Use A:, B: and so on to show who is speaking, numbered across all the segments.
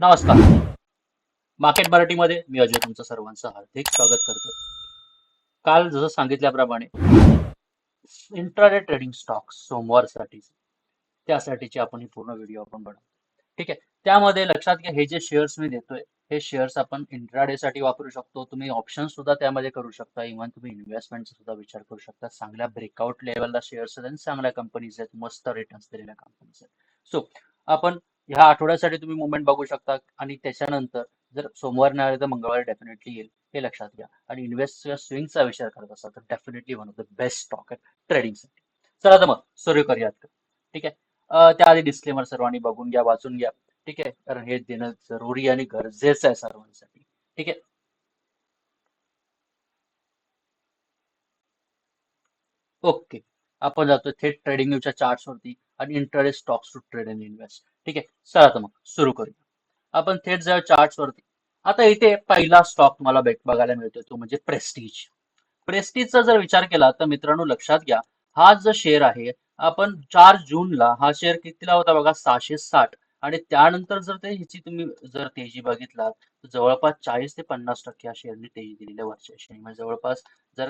A: नमस्कार. मार्केट मराठीमध्ये मी अजय तुमचं सर्वांचं हार्दिक स्वागत करतो काल जसं सांगितल्याप्रमाणे इंट्राडे ट्रेडिंग स्टॉक्स सोमवारसाठी त्यासाठीची आपण ही पूर्ण व्हिडिओ आपण बनवतो ठीक आहे? त्यामध्ये लक्षात घ्या हे जे शेअर्स मी देतोय हे शेअर्स आपण इंट्राडे साठी वापरू शकतो. तुम्ही ऑप्शन सुद्धा त्यामध्ये करू शकता. इव्हन तुम्ही इन्व्हेस्टमेंटचा सुद्धा विचार करू शकता. चांगल्या ब्रेकआउट लेवलला शेअर्स आहेत आणि चांगल्या कंपनीज आहेत. मस्त रिटर्न्स दिलेल्या कंपनीज आहेत. सो आपण ह्या आठवड्यासाठी तुम्ही मुवमेंट बघू शकता आणि त्याच्यानंतर जर सोमवार नाही आले तर मंगळवारी डेफिनेटली येईल हे लक्षात घ्या. आणि इन्व्हेस्ट स्विंगचा विचार करत असाल तर definitely one of the best stock आहे ट्रेडिंगसाठी चला तर मग सुरू करूयात. ठीक आहे? त्याआधी डिस्क्लेमर सर्वांनी बघून घ्या वाचून घ्या. ठीक आहे? कारण हे देणं जरुरी आणि गरजेचं आहे सर्वांसाठी. ठीक आहे? ओके. आपण जातो थेट ट्रेडिंग न्यूजच्या चार्ट्स वरती आणि interest stocks to trade and invest ठीक आहे? चला तर मग सुरू करूया. आपण थेट जाऊ चार्ट वरती. आता इथे पहिला स्टॉक तुम्हाला बघायला मिळतोय तो म्हणजे प्रेस्टीज प्रेस्टीजचा जर विचार केला तर मित्रांनो लक्षात घ्या हा जो शेअर आहे आपण चार जूनला हा शेअर कितीला होता बघा? सहाशे साठ. आणि त्यानंतर जर ते ह्याची तुम्ही जर तेजी बघितलात तर जवळपास चाळीस ते पन्नास टक्के या शेअरने तेजी दिलेल्या वरच्या शेअर म्हणजे जवळपास जर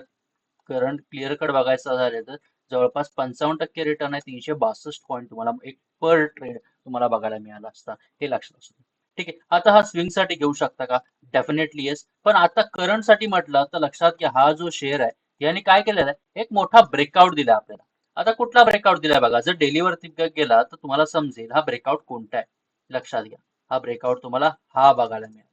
A: करंट क्लिअर कट बघायचं झालं तर जवळपास पंचावन्न टक्के रिटर्न आहे तीनशे बासष्ट पॉईंट तुम्हाला एक पर ट्रेड तुम्हाला बघायला मिळाला असता हे लक्षात असू ठीक आहे? आता हा स्विंगसाठी घेऊ शकता का? डेफिनेटली येस पण आता करंटसाठी म्हटलं तर लक्षात घ्या हा जो शेअर आहे याने काय केलेला आहे? एक मोठा ब्रेकआउट दिला आपल्याला. आता कुठला ब्रेकआउट दिलाय बघा? जर डेलीवरती गेला तर तुम्हाला समजेल हा ब्रेकआउट कोणता आहे. लक्षात घ्या. हा ब्रेकआउट तुम्हाला हा बघायला मिळाला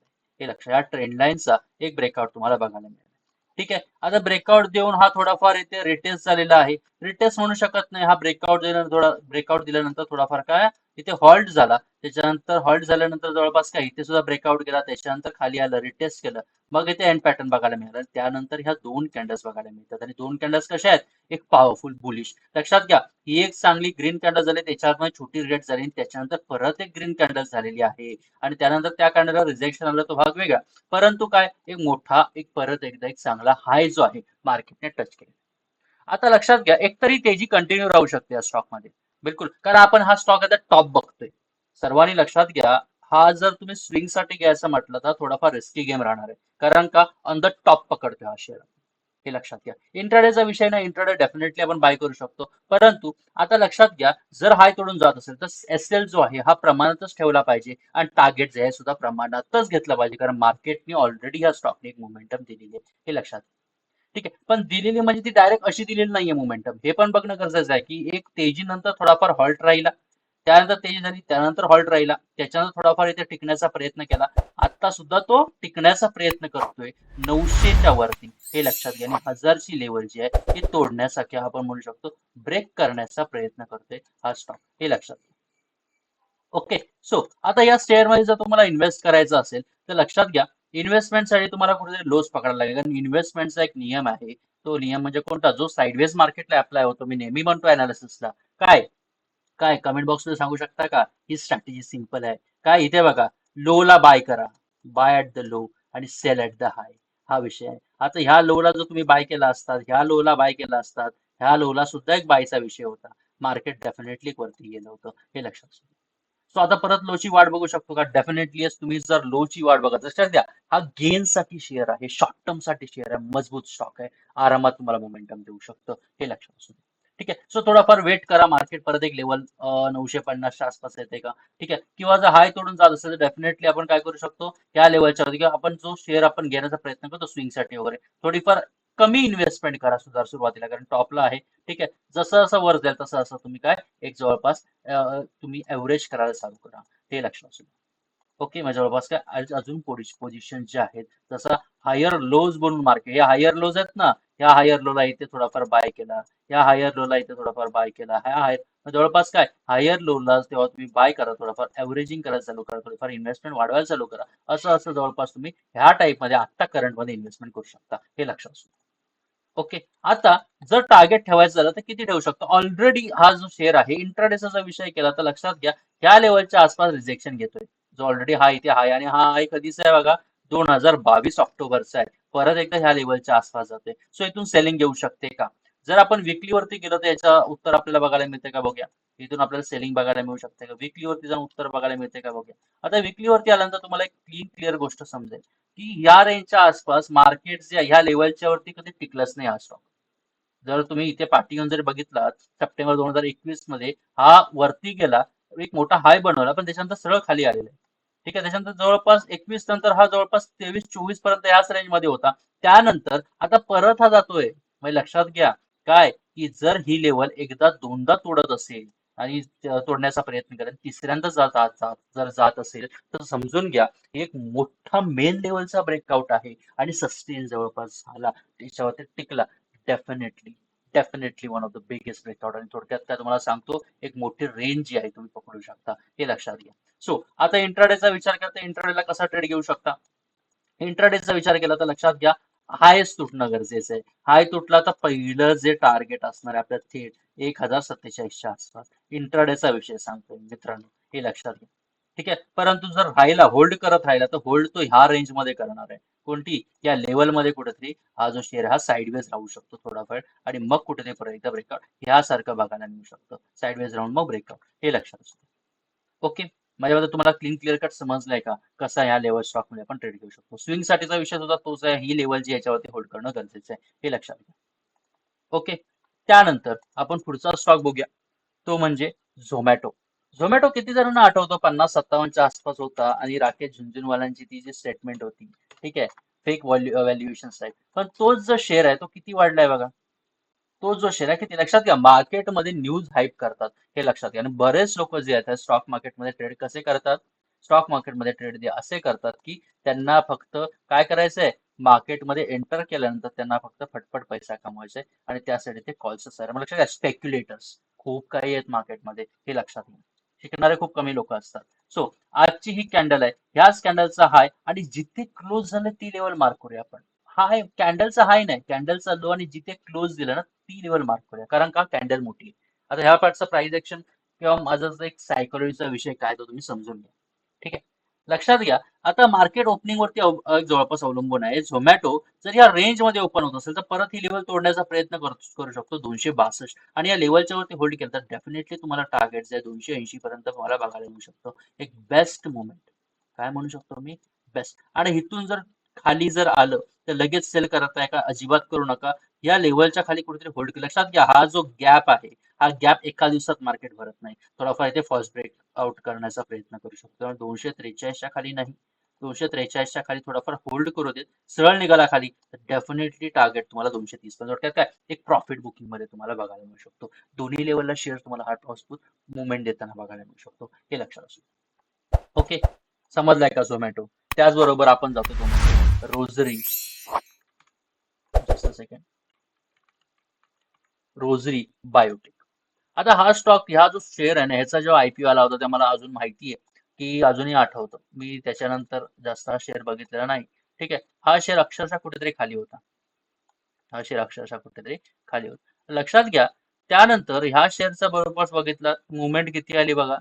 A: हे लक्षात या ट्रेंड लाईनचा एक ब्रेकआउट तुम्हाला बघायला मिळाला ठीक आहे? आता ब्रेकआउट देऊन हा थोडाफार इथे रिटेस्ट झालेला आहे. रिटेस्ट म्हणू शकत नाही. हा ब्रेकआउट दिल्यानंतर थोडा ब्रेकआउट दिल्यानंतर थोडाफार काय इथे हॉल्ट झाला. त्याच्यानंतर हॉल्ट झाल्यानंतर जवळपास काय इथे सुद्धा ब्रेकआउट गेला. त्याच्यानंतर खाली आलं रिटेस्ट केलं. मग इथे एंड पॅटर्न बघायला मिळाला. त्यानंतर ह्या दोन कॅन्डल्स बघायला मिळतात. आणि दोन कॅन्डल्स कशा आहेत? एक पॉवरफुल बुलिश लक्षात घ्या ही एक चांगली ग्रीन कॅन्डल झाली त्याच्यामध्ये छोटी रेट झाली. आणि त्याच्यानंतर परत एक ग्रीन कॅन्डल झालेली आहे. आणि त्यानंतर त्या कॅन्डलला रिजेक्शन आलं तो भाग वेगळा. परंतु काय एक मोठा एक परत एकदा एक चांगला हाय जो आहे मार्केटने टच केला. आता लक्षात घ्या एकतरी तेजी कंटिन्यू राहू शकते या स्टॉकमध्ये. बिलकुल. कारण आपण हा स्टॉक आता टॉप बघतोय. सर्वांनी लक्षात घ्या हा जर तुम्ही स्विंगसाठी घ्यायचं म्हटलं तर थोडाफार रिस्की गेम राहणार आहे. कारण का? ऑन द टॉप पकडतोय हा शेअर हे लक्षात घ्या. इंट्राडेचा विषय नाही. इंट्राडे डेफिनेटली आपण बाय करू शकतो. परंतु आता लक्षात घ्या जर हाय तोडून जात असेल तर एस एल जो आहे हा प्रमाणातच ठेवला पाहिजे आणि टार्गेट जे आहे सुद्धा प्रमाणातच घेतलं पाहिजे. कारण मार्केटने ऑलरेडी ह्या स्टॉकने एक मोमेंटम दिलेली आहे. हे लक्षात घ्या. ठीक आहे. पण दिलेली म्हणजे ती डायरेक्ट अशी दिलेली नाहीये मोमेंटम हे पण बघणं गरजेचं आहे की एक तेजीनंतर थोडाफार हॉल्ट राहिला. त्यानंतर तेजी झाली त्यानंतर हॉल्ट राहिला. त्याच्यानंतर थोडाफार इथे टिकण्याचा प्रयत्न केला. आता सुद्धा तो टिकण्याचा प्रयत्न करतोय. नऊशेच्या वरती. हे लक्षात घ्या. आणि हजारची लेवल जी आहे ती तोडण्यासाठी आपण म्हणू शकतो ब्रेक करण्याचा प्रयत्न करतोय हा स्टॉक हे लक्षात घ्या. ओके सो आता या शेअरमध्ये जर तुम्हाला इन्व्हेस्ट करायचं असेल तर लक्षात घ्या इन्व्हेस्टमेंटसाठी तुम्हाला कुठेतरी लोस पकडायला लागेल. कारण इन्व्हेस्टमेंटचा एक नियम आहे. तो नियम म्हणजे कोणता? जो साईडवेज मार्केटला अप्लाय होतो. मी नेहमी म्हणतो अनालिसिसला काय? काय? कमेंट बॉक्समध्ये सांगू शकता का? ही स्ट्रॅटेजी सिंपल आहे. काय? इथे बघा. लो ला बाय करा. बाय ऍट द लो आणि सेल ऍट द हाय हा विषय आहे. आता ह्या लोला जर तुम्ही बाय केला असतात ह्या लोला बाय केला असतात ह्या लोला सुद्धा एक बायचा विषय होता. मार्केट डेफिनेटली वरती गेलं होतं. हे लक्षात असू सो आता परत लोची वाट बघू शकतो का? डेफिनेटली तुम्ही जर लोची वाट बघत लक्षात द्या हा गेन साठी शेअर आहे शॉर्ट टर्मसाठी शेअर आहे मजबूत स्टॉक आहे आरामात तुम्हाला मोमेंटम देऊ शकतं हे लक्षात असू द्या. ठीक आहे? सो थोडाफार वेट करा मार्केट परत एक लेवल नऊशे पन्नासच्या आसपास येते का? ठीक आहे? किंवा जर हाय तोडून जात असेल तर डेफिनेटली आपण काय करू शकतो या लेवलच्या किंवा आपण जो शेअर आपण घेण्याचा प्रयत्न करतो स्विंगसाठी वगैरे थोडीफार कमी इन्व्हेस्टमेंट करा सुधार सुरुवातीला कारण टॉपला आहे. ठीक आहे? जसं जसं वर जाईल तसं असं तुम्ही काय? एक जवळपास तुम्ही एव्हरेज करायला चालू करा. ते लक्षात असू ओके? माझ्या जवळपास काय? अजून पोझिशन जे आहेत जसं हायर लोज बनून मार्केट या हायर लोज आहेत ना? या हायर लोला इथे थोडाफार बाय केला. या हायर लोला इथे थोडाफार बाय केला. ह्या हायर जवळपास काय? हायर लोला तेव्हा तुम्ही बाय करा थोडाफार एव्हरेजिंग करायला चालू करा थोडीफार इन्व्हेस्टमेंट वाढवायला चालू करा. असं असं जवळपास तुम्ही ह्या टाईपमध्ये आत्ता आता इन्व्हेस्टमेंट करू शकता. हे लक्षात असू ओके. आता जर टार्गेट ठेवायचं झालं तर किती ठेवू शकतो? ऑलरेडी हा जो शेअर आहे इंट्राडेचा जर विषय केला तर लक्षात घ्या ह्या लेवलच्या आसपास रिजेक्शन घेतोय. जो ऑलरेडी हा इथे हाय आणि हा हाय कधीचा आहे बघा दोन हजार बावीस ऑक्टोबरचा आहे. परत एकदा ह्या लेवलच्या आसपास जाते सो इथून सेलिंग घेऊ शकते का? जर आपण विकली वरती गेलो तर याचं उत्तर आपल्याला बघायला मिळते का बघूया. इथून आपल्याला सेलिंग बघायला मिळू शकते का? विकली वरती जाऊन उत्तर बघायला मिळते का बघूया? आता विकली वरती आल्यानंतर तुम्हाला एक क्लीन क्लिअर गोष्ट समजेल की या रेंजच्या आसपास मार्केट जे ह्या लेवलच्या वरती कधी टिकलंच नाही हा स्टॉक जर तुम्ही इथे पाठी येऊन जर बघितलात सप्टेंबर दोन हजार एकवीसमध्ये हा वरती गेला एक मोठा हाय बनवला पण त्याच्यानंतर सरळ खाली आलेला आहे. ठीक आहे त्याच्यानंतर जवळपास एकवीस नंतर हा जवळपास तेवीस चोवीसपर्यंत याच रेंजमध्ये होता. त्यानंतर आता परत हा जातोय. म्हणजे लक्षात घ्या काय? की जर ही लेवल एकदा दोनदा तोडत असेल आणि तोडण्याचा प्रयत्न करेल तिसऱ्यांदा जात जात- जात- जर जात असेल तर समजून घ्या एक मोठा मेन लेवलचा ब्रेकआउट आहे आणि सस्टेन जवळपास झाला. त्याच्यावरती टिकला. Definitely definitely one of the biggest breakout आणि थोडक्यात काय तुम्हाला सांगतो एक मोठी रेंज जी आहे तुम्ही पकडू शकता हे लक्षात घ्या. सो आता इंट्राडेचा विचार करता इंट्राडेला कसा ट्रेड घेऊ शकता? इंट्राडेचा विचार केला तर लक्षात घ्या हायच तुटणं गरजेचं आहे. हाय तुटला तर पहिलं जे टार्गेट असणार आपल्या थेट एक हजार सत्तेचाळीसच्या आसपास. इंट्राडेचा विषय सांगतोय मित्रांनो हे लक्षात घ्या. ठीक आहे? परंतु जर राहिला होल्ड करत राहिला तर होल्ड तो ह्या रेंजमध्ये करणार आहे. कोणती? या लेवलमध्ये कुठेतरी हा जो शेअर हा साईडवेज राहू शकतो थोडाफार. आणि मग कुठेतरी परत एकदा ब्रेकआउट ह्यासारखं बघायला मिळू शकतं. साईडवेज राहून मग ब्रेकआउट हे लक्षात असतं. ओके? माझ्याबद्दल तुम्हाला क्लीन क्लिअर कट समजलंय का? कसा या लेवल स्टॉकमध्ये आपण ट्रेड घेऊ शकतो. स्विंग साठीचा विषय सुद्धा तोच आहे. ही लेवल जी याच्यावरती होल्ड करणं गरजेचं आहे. हे लक्षात घ्या. ओके त्यानंतर आपण पुढचा स्टॉक बघूया. तो म्हणजे झोमॅटो झोमॅटो किती जणांना आठवतो? पन्नास सत्तावन्नच्या आसपास होता आणि राकेश झुंझुनवालांची ती जी स्टेटमेंट होती. ठीक आहे? फेक व्हॅल्युएशन साईड पण तोच जो शेअर आहे तो किती वाढलाय बघा? तो जो शेअर आहे किती लक्षात घ्या मार्केटमध्ये न्यूज हाईप करतात. हे लक्षात घ्या. आणि बरेच लोक जे आहेत स्टॉक मार्केटमध्ये ट्रेड कसे करतात? स्टॉक मार्केटमध्ये ट्रेड जे असे करतात की त्यांना फक्त काय करायचंय? मार्केटमध्ये एंटर केल्यानंतर त्यांना फक्त फटफट पैसा कमवायचा आहे आणि त्यासाठी ते कॉल्स असतात. मग लक्षात घ्या स्पेक्युलेटर्स खूप काही आहेत मार्केटमध्ये हे लक्षात घ्या. शिकणारे खूप कमी लोक असतात. सो आजची ही कॅन्डल आहे. ह्याच कॅन्डलचा हाय. आणि जिथे क्लोज झालं ती लेवल मार्क करूया आपण. हा आहे कॅन्डलचा हाय नाही. कॅन्डलचा लो आणि जिथे क्लोज दिलं ना ती लेवल मार्क करूया. कारण का? कॅन्डल मोठी आहे. आता ह्या पार्टचा प्राइस ऍक्शन किंवा माझा एक सायकोलॉजीचा विषय काय तो तुम्ही समजून घ्या. ठीक आहे? लक्षात घ्या. आता मार्केट ओपनिंग वरती जवळपास अवलंबून आहे. झोमॅटो जर या रेंजमध्ये ओपन होत असेल तर परत ही लेवल तोडण्याचा प्रयत्न करू शकतो. दोनशे बासष्ट. आणि या लेवलच्या वरती होल्ड केलं तर डेफिनेटली तुम्हाला टार्गेट जे आहे दोनशे ऐंशी पर्यंत तुम्हाला बघायला मिळू शकतो. एक बेस्ट मुवमेंट काय म्हणू शकतो मी? बेस्ट आणि इथून जर खाली जर आलं तर लगेच सेल करत का? अजिबात करू नका. या लेवलच्या खाली कुठेतरी होल्ड केलं. लक्षात घ्या हा जो गॅप आहे हा गॅप एका दिवसात मार्केट भरत नाही. थोडाफार इथे फर्स्ट ब्रेक आउट करण्याचा प्रयत्न करू शकतो. दोनशे त्रेचाळीसच्या खाली नाही. दोनशे त्रेचाळीसच्या खाली थोडाफार होल्ड करू देत. सरळ निघाला खाली तर डेफिनेटली टार्गेट तुम्हाला दोनशे तीस पण थोडक्यात काय? एक प्रॉफिट बुकिंगमध्ये तुम्हाला बघायला मिळू शकतो. दोन्ही लेवलला शेअर तुम्हाला हा मजबूत मुवमेंट देताना बघायला मिळू शकतो. हे लक्षात असू ओके समजलाय का झोमॅटो त्याचबरोबर आपण जातो रोजरी. Second rosary biotech. आता हा स्टॉक हा जो शेअर आहे ना ह्याचा जो आयपीओ आला होता ते मला अजून माहिती आहे की अजूनही आठवतं. मी त्याच्यानंतर जास्त हा शेअर बघितलेला नाही. ठीक आहे? हा शेअर अक्षरशः कुठेतरी खाली होता. हा शेअर अक्षरशः कुठेतरी खाली होता. लक्षात घ्या त्यानंतर ह्या शेअरचा बरोबर बघितला मुवमेंट किती आली बघा.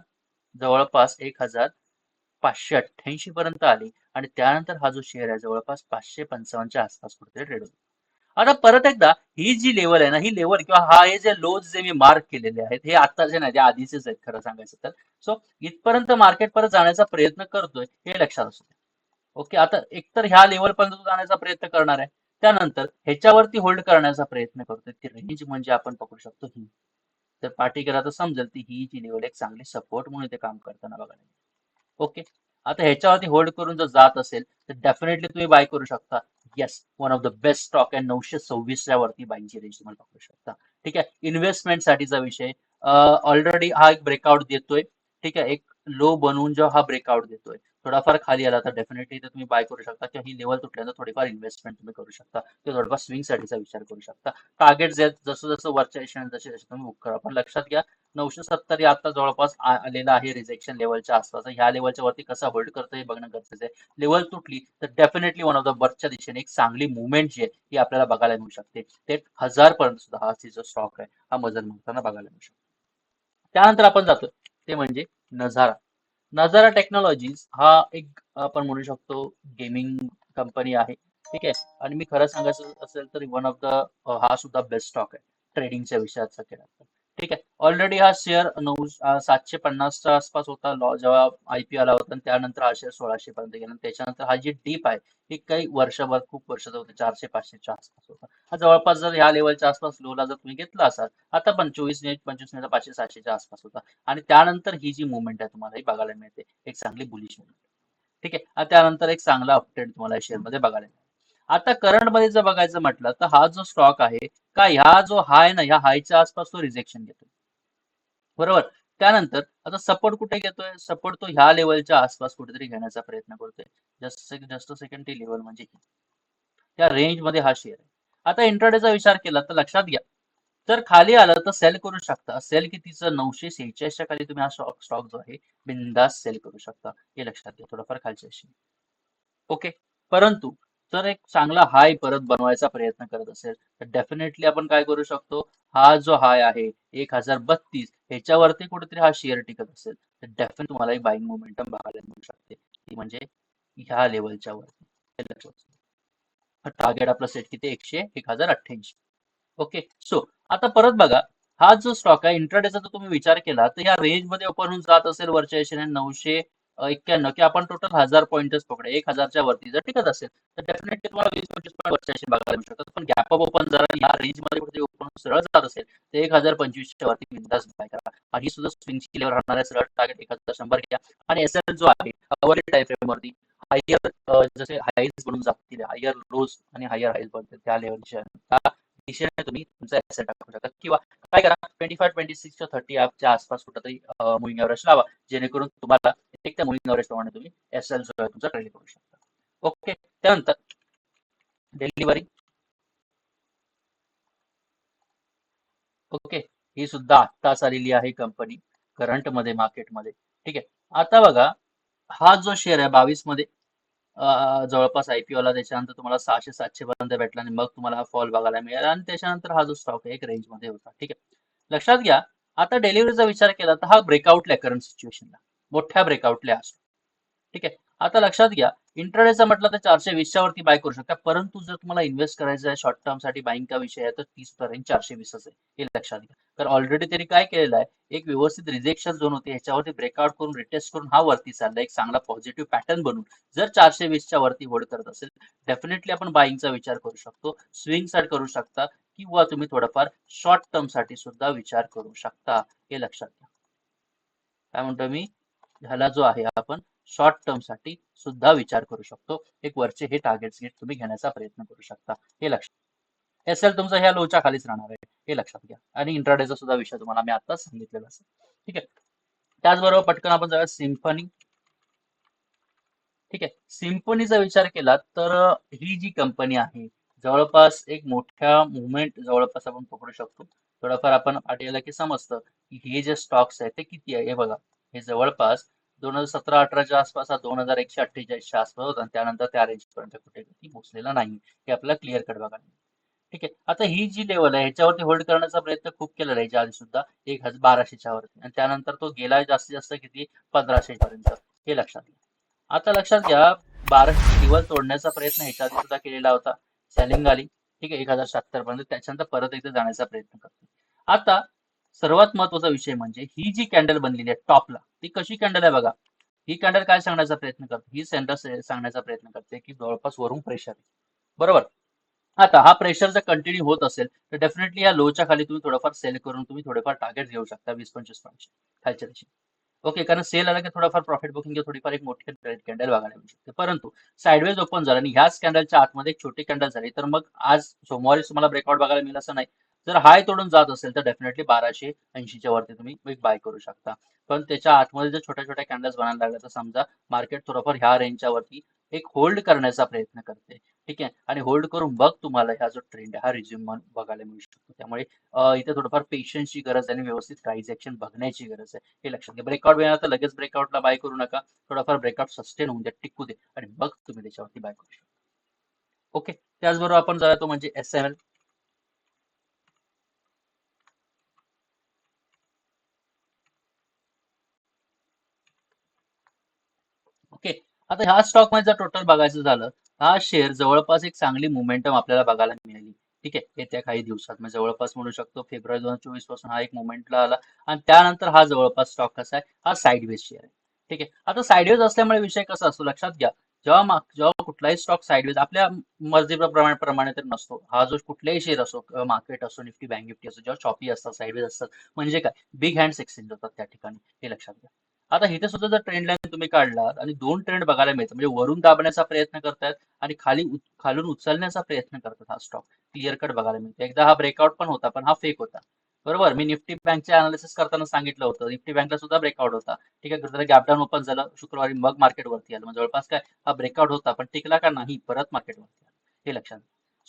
A: जवळपास एक हजार पाचशे अठ्ठ्याऐंशी पर्यंत आली. आणि त्यानंतर हा जो शेअर आहे जवळपास पाचशे पंचावन्नच्या आसपास कुठेतरी ट्रेड होतो. आता परत एकदा ही जी लेवल आहे ना ही लेवल किंवा हा हे जे लोज जे मी मार्क केलेले आहेत हे आताचे नाही ते आधीचेच आहेत खरं सांगायचं तर. सो इथपर्यंत मार्केट परत जाण्याचा प्रयत्न करतोय हे लक्षात असू द्या. ओके आता एकतर ह्या लेवल पर्यंत तो जाण्याचा प्रयत्न करणार आहे. त्यानंतर ह्याच्यावरती होल्ड करण्याचा प्रयत्न करतोय. ती रेंज म्हणजे आपण पकडू शकतो ही. तर पाठी केला तर समजेल ती ही जी लेवल एक चांगली सपोर्ट म्हणून ते काम करताना बघायला ओके आता ह्याच्यावरती होल्ड करून जर जात असेल तर डेफिनेटली तुम्ही बाय करू शकता. Yes one of the best stock आहे. नऊशे सव्वीसच्या वरती बाईंची रेंज तुम्हाला पकडू शकता. ठीक आहे? इन्व्हेस्टमेंट साठीचा विषय. ऑलरेडी हा एक ब्रेकआउट देतोय. ठीक आहे? एक लो बनवून जेव्हा हा ब्रेकआउट देतोय. थोडाफार खाली आला तर डेफिनेटली तुम्ही बाय करू शकता किंवा ही लेवल तुटल्यानंतर थोडीफार इन्व्हेस्टमेंट तुम्ही करू शकता किंवा थोडाफार स्विंगसाठीचा विचार करू शकता. टार्गेट जे जसं जसं वरच्या दिशेने जसे जसे तुम्ही बुक करा. पण लक्षात घ्या नऊशे सत्तर हे आता जवळपास आलेला आहे रिजेक्शन लेवलच्या आसपास. ह्या लेवलच्या वरती कसा होल्ड करतं हे बघणं गरजेचं आहे. लेवल तुटली तर डेफिनेटली वन ऑफ द वरच्या दिशेने एक चांगली मुवमेंट जी आहे ही आपल्याला बघायला मिळू शकते. ते हजार पर्यंत सुद्धा हा जो स्टॉक आहे हा मजल मारताना बघायला मिळू शकतो. त्यानंतर आपण जातो ते म्हणजे नजारा. नजारा टेक्नॉलॉजीज हा एक आपण म्हणू शकतो गेमिंग कंपनी आहे. ठीक आहे? आणि मी खरं सांगायचं असेल तर वन ऑफ द हा सुद्धा बेस्ट स्टॉक आहे. ट्रेडिंगच्या विषयाचा केला ठीक आहे. ऑलरेडी हा शेअर नऊ सातशे पन्नासच्या आसपास होता. लॉ जेव्हा आयपीओ आला होता त्यानंतर हा शेअर सोळाशे पर्यंत गेला. आणि त्याच्यानंतर हा जी डीप आहे ही काही वर्षभर खूप वर्षाचा होते. चारशे पाचशेच्या आसपास होता. हा जवळपास जर ह्या लेवलच्या आसपास लोला जर तुम्ही घेतला असाल आता पण चोवीस ने पंचवीस ने पाचशे सातशेच्या आसपास होता. आणि त्यानंतर ही जी मुवमेंट आहे तुम्हाला ही बघायला मिळते. एक चांगली बुलिश मुवमेंट ठीक आहे. त्यानंतर एक चांगला अपडेट तुम्हाला शेअरमध्ये बघायला मिळते. आता करंटमध्ये जर बघायचं म्हटलं तर हा जो स्टॉक आहे का ह्या जो हाय ना ह्या हायच्या आसपास तो रिजेक्शन घेतोय. बरोबर? त्यानंतर आता सपोर्ट कुठे घेतोय? सपोर्ट तो ह्या लेवलच्या आसपास कुठेतरी घेण्याचा प्रयत्न करतोय. Just just second T level म्हणजे त्या रेंजमध्ये हा शेअर आहे. आता इंट्राडेचा विचार केला तर लक्षात घ्या. जर खाली आलं तर सेल करू शकता. सेल कितीचं? नऊशे सेहेचाळीसच्या खाली तुम्ही हा स्टॉक स्टॉक जो आहे बिंदास सेल करू शकता. हे लक्षात घ्या थोडंफार खालच्या ओके परंतु जर एक चांगला हाय परत बनवायचा प्रयत्न करत असेल तर डेफिनेटली आपण काय करू शकतो? हा जो हाय आहे एक हजार बत्तीस ह्याच्यावरती कुठेतरी हा शेअर टिकत असेल. तर डेफिनेट तुम्हाला एक बाईंग मोमेंटम बघायला मिळू शकते. ती म्हणजे ह्या लेवलच्या वरती. लक्षात टार्गेट आपलं सेट किती? एकशे एक हजार अठ्ठ्याऐंशी. ओके सो आता परत बघा. हा जो स्टॉक आहे इंट्राडेचा जर तुम्ही विचार केला तर या रेंजमध्ये ओपन होऊन जात असेल वरच्या ऐंशी नऊशे एक्क्याण्णव की आपण टोटल हजार पॉईंटच पकडे एक हजारच्या वरती जर टिकत असेल तर डेफिनेटली तुम्हाला वीस पंचवीस पॉईंट वरच्या दिशेने बघायला मिळू शकतात. पण गॅप अप ओपन जर या रेंजमध्ये कुठे ओपन सरळ जात असेल तर एक हजार पंचवीसच्या वरती बिंदास बाय करा. आणि ही सुद्धा स्विंगची लेवर राहणार आहे. सरळ टार्गेट एक हजार शंभर घ्या. आणि एस एल जो आहे अवरेज टाइम फ्रेम वरती हायर जसे हाईज बनून जातील हायर लोज आणि हायर हाईज बनतील त्या लेवलच्या दिशेने तुम्ही तुमचा ऍसेट टाकू शकता. किंवा काय करा twenty five twenty six thirty च्या आसपास कुठेतरी मुव्हिंग एव्हरेज लावा. जेणेकरून तुम्हाला एक त्या मुव्हिंग एव्हरेज प्रमाणे तुम्ही एस एल सुद्धा तुमचा क्रेडिट करू शकता. ओके त्यानंतर डिलिव्हरी ओके ही सुद्धा आत्ताच आलेली आहे कंपनी करंटमध्ये मार्केटमध्ये ठीक आहे आता बघा हा जो शेअर आहे बावीसमध्ये जवळपास आयपीओ ला त्याच्यानंतर तुम्हाला सहाशे सातशे पर्यंत भेटला आणि मग तुम्हाला हा फॉल बघायला मिळाला आणि त्याच्यानंतर हा जो स्टॉक आहे एक रेंजमध्ये होता. ठीक आहे लक्षात घ्या आता डिलिव्हरीचा विचार केला तर हा ब्रेकआउटला करंट सिच्युएशनला मोठ्या ब्रेकआउटला असतो ठीक आहे? आता लक्षात घ्या इंटरडेचा म्हटलं तर चारशे वीसच्या वरती बाय करू शकता. परंतु जर तुम्हाला इन्व्हेस्ट करायचं आहे शॉर्ट टर्मसाठी बाईंगचा विषय आहे तर तीस पर्यंत चारशे वीसच आहे. हे लक्षात घ्या. तर ऑलरेडी त्यांनी काय केलेलं आहे एक व्यवस्थित रिजेक्शन झोन होते. ह्याच्यावरती ब्रेकआउट करून रिटेस्ट करून हा वरती चालला एक चांगला पॉझिटिव्ह पॅटर्न बनून. जर चारशे वीसच्या वरती होल्ड करत असेल डेफिनेटली आपण बाईंगचा विचार करू शकतो. स्विंगसाठी करू शकता किंवा तुम्ही थोडंफार शॉर्ट टर्मसाठी सुद्धा विचार करू शकता. हे लक्षात घ्या. काय म्हणतो मी? ह्याला जो आहे आपण शॉर्ट टर्मसाठी सुद्धा विचार करू शकतो. एक वरचे हे टार्गेट गेट तुम्ही घेण्याचा प्रयत्न करू शकता. हे लक्षात एस एल तुमचा ह्या लोच्या खालीच राहणार आहे. हे लक्षात घ्या. आणि इंट्राडेचा सुद्धा विषय तुम्हाला मी आता सांगितलेला असेल. ठीक आहे? त्याचबरोबर पटकन आपण जाऊया सिम्फनी ठीक आहे? सिम्फनीचा विचार केला तर ही जी कंपनी आहे जवळपास एक मोठ्या मुवमेंट जवळपास आपण पकडू शकतो. थोडंफार आपण आठवला की समजतं की हे जे स्टॉक्स आहेत ते किती आहे हे बघा. हे जवळपास दोन हजार सतरा अठराच्या आसपास हा दोन हजार एकशे अठ्ठेचाळीसच्या आसपास होता आणि त्यानंतर त्या रेंज पर्यंत कुठे पोहोचलेला नाही. हे आपल्याला क्लिअर कट बघा ठीक आहे. आता ही जी लेवल आहे ह्याच्यावरती होल्ड करण्याचा प्रयत्न खूप केलेला आहे. आधी सुद्धा एक हजार बाराशेच्या वरती. आणि त्यानंतर तो गेला जास्तीत जास्त किती? पंधराशे पर्यंत. हे लक्षात घ्या. आता लक्षात घ्या बाराशे दिवस तोडण्याचा प्रयत्न ह्याच्या आधी सुद्धा केलेला होता. सेलिंग आली. ठीक आहे. एक हजार शहात्तर पर्यंत. त्याच्यानंतर परत एकदा जाण्याचा प्रयत्न करतो आता सर्वात महत्त्वाचा विषय म्हणजे ही जी कॅन्डल बनलेली आहे टॉपला ती कशी कॅन्डल आहे बघा. ही कॅन्डल काय सांगण्याचा प्रयत्न करते? ही सेंटर सांगण्याचा प्रयत्न करते की जवळपास वरून प्रेशर आहे. बरोबर? आता हा प्रेशर जर कंटिन्यू होत असेल तर डेफिनेटली या लोच्या खाली तुम्ही थोडंफार सेल करून तुम्ही थोडेफार टार्गेट घेऊ शकता वीस पंचवीस पॉईंट खालच्या दिवशी ओके कारण सेल आला की थोडाफार प्रॉफिट बुकिंग थोडीफार एक मोठी कॅन्डल बघायला मिळू शकते. परंतु साईडवेज ओपन झाला आणि ह्याच कॅन्डलच्या आतमध्ये एक छोटी कॅन्डल झाली तर मग आज सोमवारी तुम्हाला ब्रेकआउट बघायला मिळेल असं नाही. जर हाय तोडून जात असेल तर डेफिनेटली बाराशे ऐंशीच्या वरती तुम्ही एक बाय करू शकता. पण त्याच्या आतमध्ये जर छोट्या छोट्या कॅन्डल्स बनायला लागल्या तर समजा मार्केट थोडंफार ह्या रेंजच्या वरती एक होल्ड करण्याचा प्रयत्न करते. ठीक आहे? आणि होल्ड करून बघ तुम्हाला हा जो ट्रेंड हा रिझ्युम बघायला मिळू शकतो. त्यामुळे इथे थोडंफार पेशन्सची गरज आहे आणि व्यवस्थित प्राइस ऍक्शन बघण्याची गरज आहे. हे लक्षात घ्या. ब्रेकआउट मिळाला तर लगेच ब्रेकआउटला बाय करू नका. थोडाफार ब्रेकआउट सस्टेन होऊन द्या टिकू दे आणि बघ तुम्ही त्याच्यावरती बाय करू शकता. ओके त्याचबरोबर आपण जाऊया तो म्हणजे एस एम एल ओके आता ह्या स्टॉकमध्ये जर टोटल बघायचं झालं हा शेअर जवळपास एक चांगली मोमेंटम आपल्याला बघायला मिळाली. ठीक आहे? येत्या काही दिवसात. म्हणजे जवळपास म्हणू शकतो फेब्रुवारी दोन हजार चोवीसपासून हा एक मोमेंटला आला. आणि त्यानंतर हा जवळपास स्टॉक कसा आहे हा साईडवेज शेअर आहे. ठीक आहे? आता साईडवेज असल्यामुळे विषय कसा असतो? लक्षात घ्या. जेव्हा माग जेव्हा कुठलाही स्टॉक साईडवेज आपल्या मर्जीप्रमाणे प्रमाणे तर नसतो. हा जो कुठलाही शेअर असो मार्केट असो निफ्टी बँक निफ्टी असो जेव्हा शॉपी असतात साईडवेज असतात म्हणजे काय? बिग हँड्स एक्सचेंज होतात त्या ठिकाणी. हे लक्षात घ्या. आता इथे सुद्धा जर ट्रेंड लाईन तुम्ही काढलात आणि दोन ट्रेंड बघायला मिळतात म्हणजे वरून दाबण्याचा प्रयत्न करतायत आणि खाली खालून उचलण्याचा प्रयत्न करतात हा स्टॉक क्लिअर कट बघायला मिळतो. एकदा हा ब्रेकआउट पण होता पण हा फेक होता. बरोबर? मी निफ्टी बँकचे अनालिसिस करताना सांगितलं होतं. निफ्टी बँकला सुद्धा ब्रेकआउट होता. ठीक आहे गॅपडाऊन गॅप ओपन झालं. शुक्रवारी मग मार्केट वरती आलं. जवळपास काय? हा ब्रेकआउट होता पण टिकला का नाही? परत मार्केट वरती आलं. हे लक्षात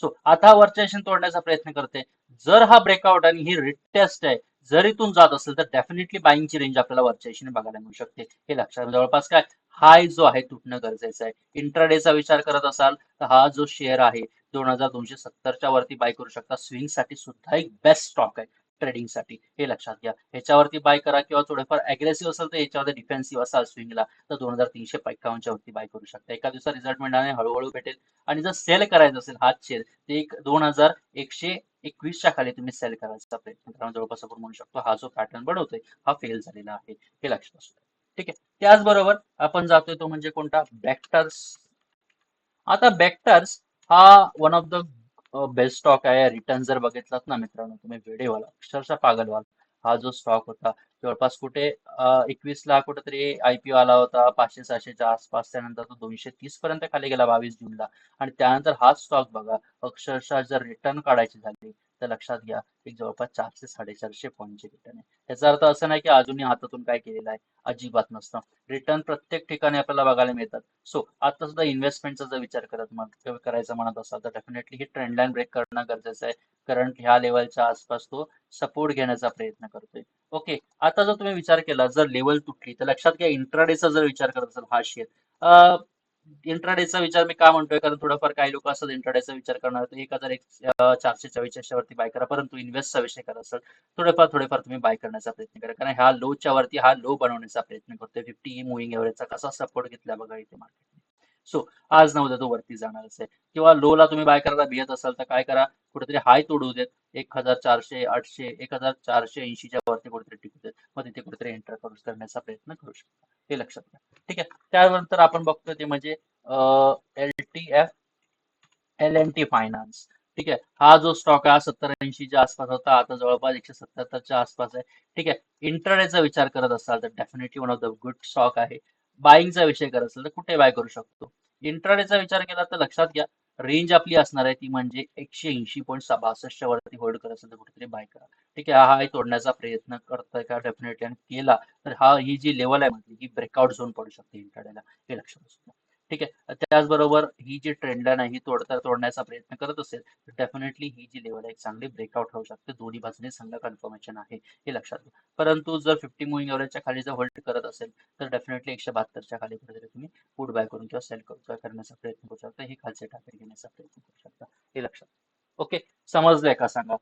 A: सो आता हा वरच्या तोडण्याचा प्रयत्न करते. जर हा ब्रेकआउट आणि ही रिटेस्ट आहे जर इथून जात असेल तर डेफिनेटली बाईंगची रेंज आपल्याला वरच्या दिशेने बघायला मिळू शकते. हे लक्षात जवळपास काय? हाय जो आहे तुटणं गरजेचं आहे. इंट्राडेचा विचार करत असाल तर हा जो शेअर आहे दोन हजार दोनशे सत्तरच्या वरती बाय करू शकता. स्विंगसाठी सुद्धा एक बेस्ट स्टॉक आहे. ट्रेडिंगसाठी हे लक्षात घ्या. ह्याच्यावरती बाय करा किंवा थोडेफार अग्रेसिव्ह असेल तर याच्यामध्ये डिफेन्सिव्ह असाल स्विंगला तर दोन हजार तीनशे पंचावन्नच्या वरती बाय करू शकता. एका दिवसात रिझल्ट मिळणार नाही हळूहळू भेटेल. आणि जर सेल करायचं असेल हाच शेअर ते एक दोन हजार एकशे एकवीसच्या खाली तुम्ही सेल करायचा प्रयत्न करा. म्हणजे जवळपास आपण म्हणू शकतो हा जो पॅटर्न बनवतोय हा फेल झालेला आहे. हे लक्षात असू द्या. ठीक आहे. त्याचबरोबर आपण जातोय तो म्हणजे कोणता? बॅक्टर्स आता बॅक्टर्स हा one of the best stock आहे. रिटर्न जर बघितलात ना मित्रांनो तुम्ही वेडे अक्षरशः पागल व्हाल. हा जो स्टॉक होता जवळपास कुठे एकवीस ला कुठेतरी आयपीओ आला होता. पाचशे सहाशेच्या आसपास. त्यानंतर तो दोनशे तीस पर्यंत खाली गेला बावीस जूनला. आणि त्यानंतर हा स्टॉक बघा अक्षरशः जर रिटर्न काढायची झाली तर लक्षात घ्या एक जवळपास चारशे साडेचारशे पॉईंटचे रिटर्न आहे. याचा अर्थ असं नाही की अजूनही हातातून काय केलेलं आहे अजिबात नसतं. रिटर्न प्रत्येक ठिकाणी आपल्याला बघायला मिळतात. सो आता सुद्धा इन्व्हेस्टमेंटचा जर विचार करत करायचा म्हणत असाल तर डेफिनेटली ही ट्रेंड लाईन ब्रेक करणं गरजेचं आहे. कारण ह्या लेवलच्या आसपास तो सपोर्ट घेण्याचा प्रयत्न करतोय. ओके आता जर तुम्ही विचार केला जर लेवल तुटली तर लक्षात घ्या इंट्राडेचा जर विचार करत असाल हा शेअर इंट्राडेचा विचार मी का म्हणतोय? कारण थोडंफार काही लोक असतात इंट्राडेचा विचार करणार तर एक हजार एक चारशे चव्वेचाळीसच्या वरती बाय करा परंतु इन्व्हेस्टचा विषय करत असाल थोडेफार थोडेफार तुम्ही बाय करण्याचा प्रयत्न करा. कारण ह्या लोच्या वरती हा लो बनवण्याचा प्रयत्न करतोय. फिफ्टी मुव्हिंग एव्हरेजचा कसा सपोर्ट घेतला बघा इथे मार्केट सो आज नव्हता तो वरती जाणारच आहे किंवा लोला तुम्ही बाय करायला भियत असाल तर काय करा? कुठेतरी हाय तोडू देत. एक हजार चारशे आठशे एक हजार चारशे ऐंशीच्या वरती कुठेतरी टिकू देत. मग तिथे कुठेतरी एंटर करू करण्याचा प्रयत्न करू शकता. हे लक्षात घ्या. ठीक आहे? त्यानंतर आपण बघतो ते म्हणजे L T F L and T finance ठीक आहे? हा जो स्टॉक आहे सत्तर ऐंशीच्या आसपास होता. आता जवळपास एकशे सत्याहत्तरच्या आसपास आहे. ठीक आहे? इंटरनेटचा विचार करत असाल तर definitely one of the good stock आहे. बाईंगचा विषय करत असेल तर कुठे बाय करू शकतो? इंट्राडेचा विचार केला तर लक्षात घ्या रेंज आपली असणार आहे ती म्हणजे एकशे ऐंशी पॉईंट बासष्टच्या वरती होल्ड करत असेल तर कुठेतरी बाय करा. ठीक आहे हा तोडण्याचा प्रयत्न करतोय का? डेफिनेटली आणि केला तर हा ही जी लेवल आहे म्हटली ही ब्रेकआउट झोन पडू शकते इंट्राडेला हे लक्षात असू ठीक आहे. त्याचबरोबर ही जी ट्रेंड लाईन आहे ही तोडता तोडण्याचा प्रयत्न करत असेल तर डेफिनेटली ही जी लेवल आहे एक चांगली ब्रेकआउट होऊ शकते. दोन्ही बाजूने चांगलं कन्फर्मेशन आहे हे लक्षात घ्या. परंतु जर फिफ्टी मुव्हिंग एव्हरेजच्या खाली जर होल्ड करत असेल तर डेफिनेटली एकशे बहात्तरच्या खाली कुठेतरी तुम्ही फूड बाय करून किंवा सेल करून करण्याचा प्रयत्न करू शकता. ही खालचे टार्गेट घेण्याचा प्रयत्न करू शकता. हे लक्षात ओके समजलंय का सांगा?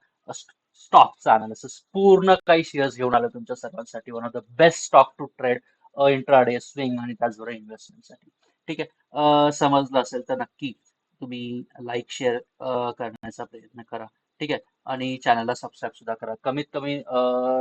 A: स्टॉकचा अनालिसिस पूर्ण काही शेअर्स घेऊन आलं तुमच्या सर्वांसाठी. One of the best stock to trade intraday swing आणि त्याचबरोबर इन्व्हेस्टमेंटसाठी ठीक आहे. समजलं असेल तर नक्की तुम्ही लाईक शेअर करण्याचा प्रयत्न करा. ठीक आहे. आणि चॅनलला सबस्क्राईब सुद्धा करा. कमीत कमी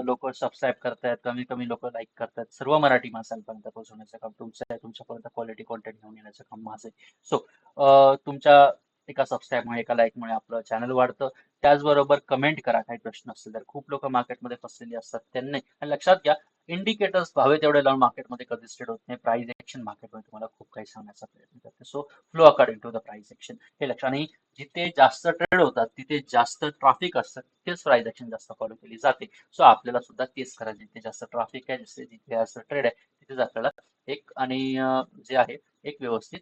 A: लोक सबस्क्राईब करतायत कमी कमी लोक लाईक करतायत. सर्व मराठी माणसांपर्यंत पोहोचवण्याचं काम तुमचं आहे. तुमच्यापर्यंत क्वालिटी कॉन्टेंट घेऊन येण्याचं काम माझं आहे. सो तुमच्या एका सबस्क्राईबमुळे एका लाईकमुळे आपलं चॅनल वाढतं. त्याचबरोबर कमेंट करा. काही प्रश्न असतील तर खूप लोक मार्केटमध्ये फसलेली असतात. त्यांनी आणि लक्षात घ्या इंडिकेटर्स हवे तेवढे लावून मार्केटमध्ये कधीच ट्रेड होत नाही. प्राइस ऍक्शन मार्केटमध्ये तुम्हाला खूप काही सांगण्याचा प्रयत्न करते. So flow according to the price action हे लक्षात आणि जिथे जास्त ट्रेड होतात तिथे जास्त ट्रॅफिक असतं तिथेच प्राइस ऍक्शन जास्त फॉलो केली जाते. सो आपल्याला सुद्धा तेच करायचं जिथे जास्त ट्रॅफिक आहे जिथे जिथे जास्त ट्रेड आहे तिथेच आपल्याला एक आणि जे आहे एक व्यवस्थित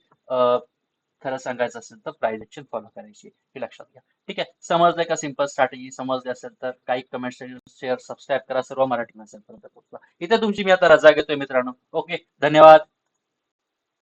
A: खरं सांगायचं असेल तर प्राइस ऍक्शन फॉलो करायची हे लक्षात घ्या. ठीक आहे? समजलंय का सिंपल स्ट्रॅटेजी समजली असेल तर काही कमेंट शेअर सबस्क्राईब करा. सर्व मराठी माणसांपर्यंत पोहोचवा. इथे तुमची मी आता रजा घेतोय मित्रांनो. ओके धन्यवाद.